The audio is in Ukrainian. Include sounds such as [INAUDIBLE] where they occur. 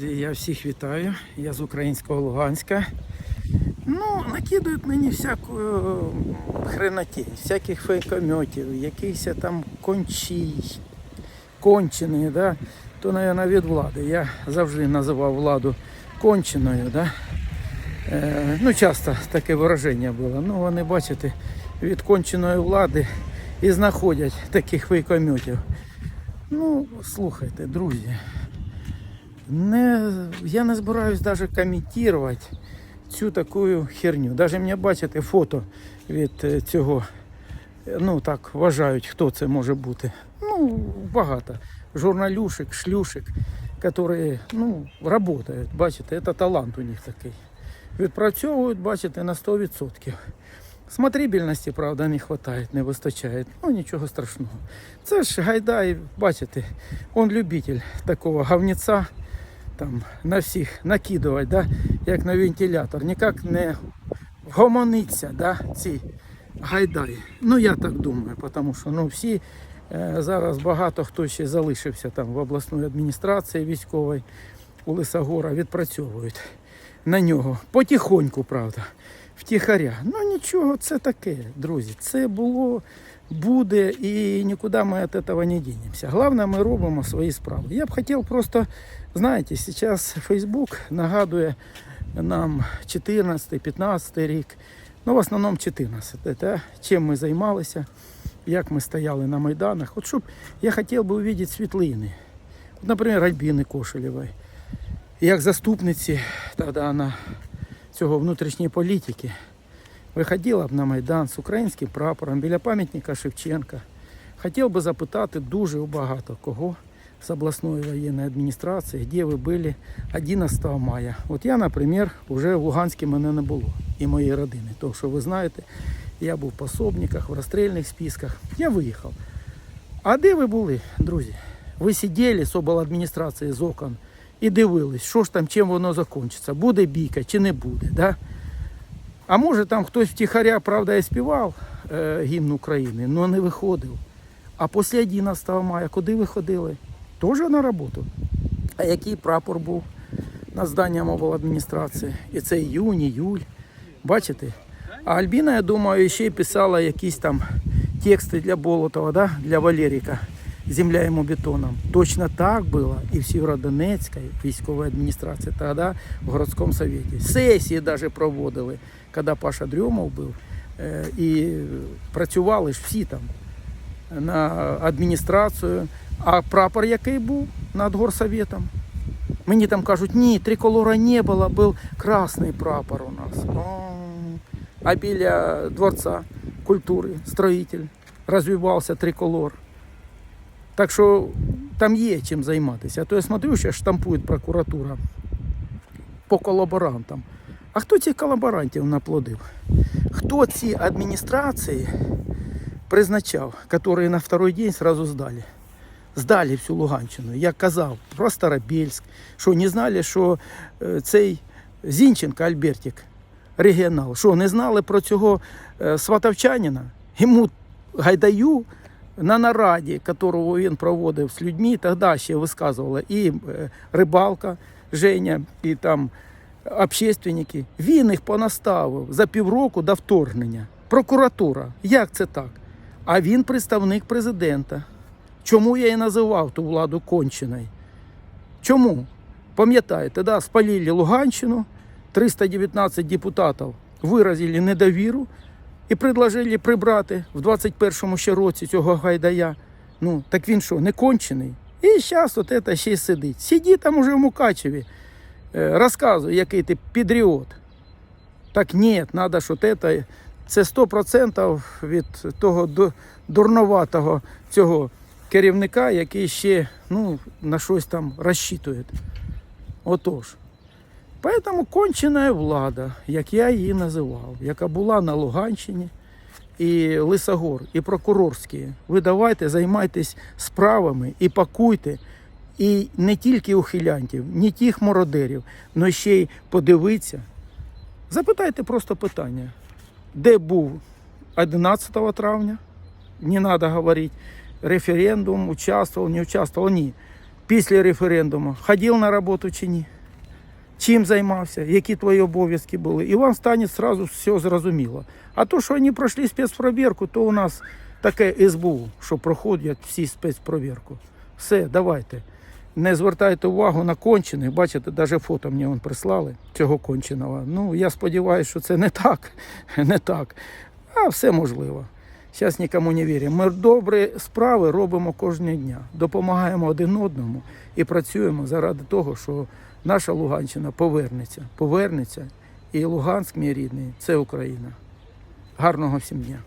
Я всіх вітаю, я з українського Луганська. Ну, накидують мені всяку е, хренотень, всяких фейкометів, якихось там кончій, кончений, да? то, мабуть, від влади. Я завжди називав владу конченою. Да? Е, ну, часто таке вираження було. Ну, вони, бачите, від конченої влади і знаходять таких фейкометів. Ну, слухайте, друзі. Не, я не збираюсь навіть коментувати цю таку херню. Навіть мені бачите фото від е, цього, ну так вважають, хто це може бути. Ну, багато. Журналюшек, шлюшек, які ну, працюють. Бачите, це талант у них такий. Відпрацьовують, бачите, на 100%. Смотрибельності, правда, не вистачає, не вистачає. Ну нічого страшного. Це ж Гайдай, бачите, он любитель такого говніця там на всіх накидувати, да, як на вентилятор. Ніяк не вгомониться да, ці гайдаї. Ну я так думаю, тому що ну, всі е, зараз багато хто ще залишився там в обласної адміністрації військової у Лисогора відпрацьовують на нього. Потихоньку, правда. Втіхаря. Ну нічого, це таке, друзі. Це було, буде і нікуди ми від цього не дінемося. Головне, ми робимо свої справи. Я б хотів просто, знаєте, зараз Facebook нагадує нам 14-15 рік, ну в основному 14. Да? Чим ми займалися, як ми стояли на Майданах. От щоб я хотів би побачити світлини. Наприклад, Альбіни Кошелєвої. Як заступниці тоді на цього внутрішньої політики виходила б на Майдан з українським прапором біля пам'ятника Шевченка. Хотів би запитати дуже багато кого з обласної воєнної адміністрації, де ви були 11 мая. От я, наприклад, вже в Луганську мене не було і моєї родини. Тому що ви знаєте, я був в пособниках, в розстрільних списках. Я виїхав. А де ви були, друзі? Ви сиділи з обладміністрації з окон і дивились, що ж там, чим воно закінчиться, буде бійка чи не буде. Да? А може там хтось втіхаря, правда, і співав е, гімн України, але не виходив. А після 11 мая куди ви ходили? Теж на роботу. А який прапор був над зданням обладміністрації? І це іюнь, іюль. Бачите? А Альбіна, я думаю, ще й писала якісь там тексти для Болотова, да? для Валеріка. Земля ему бетоном. Точно так было и в Сєвєродонецькій військовій адміністрації, тоді в городському совєті. Сесії навіть проводили, коли Паша Дрьомов був. Е, І працювали ж всі там на адміністрацію. А прапор який був над горсоветом? Мені там кажуть, ні, триколора не було, був красний прапор у нас. А біля дворца культури, строїтель, розвивався триколор. Так що там є чим займатися. А то я смотрю, що штампує прокуратура по колаборантам. А хто цих колаборантів наплодив? Хто ці адміністрації призначав, які на второй день сразу здали? Здали всю Луганщину. Я казав про Старобільськ, що не знали, що е, цей Зінченко Альбертик, регіонал, що не знали про цього е, сватовчанина? Йому Гайдаю на нараді, яку він проводив з людьми, тоді ще висказувала і е, рибалка Женя, і там общественники. Він їх понаставив за півроку до вторгнення. Прокуратура. Як це так? А він представник президента. Чому я і називав ту владу конченою? Чому? Пам'ятаєте, да, спалили Луганщину, 319 депутатів виразили недовіру і предложили прибрати в 21-му ще році цього гайдая. Ну, так він що, не кончений? І зараз от це ще й сидить. Сиді там уже в Мукачеві, е, розказує, який ти підріот. Так ні, треба, що це, це 100% від того дурноватого цього керівника, який ще ну, на щось там розчитує. Отож. Поэтому кончена влада, як я її називав, яка була на Луганщині, і Лисогор, і прокурорські. Ви давайте займайтесь справами і пакуйте. І не тільки ухилянтів, не тих мародерів, але ще й подивіться. Запитайте просто питання, де був 11 травня, не треба говорити, референдум, участвував, не участвував, ні. після референдуму ходив на роботу чи ні? Чим займався, які твої обов'язки були, і вам стане сразу все зрозуміло. А то, що вони пройшли спецпровірку, то у нас таке СБУ, що проходять всі спецпровірку. Все, давайте. Не звертайте увагу на кончених. Бачите, навіть фото мені вон прислали цього конченого. Ну, я сподіваюся, що це не так. [LAUGHS] Не так. А все можливо. Зараз нікому не віримо. Ми добрі справи робимо кожного дня. Допомагаємо один одному і працюємо заради того, що наша Луганщина повернеться. Повернеться. І Луганськ, мій рідний, це Україна. Гарного всім дня.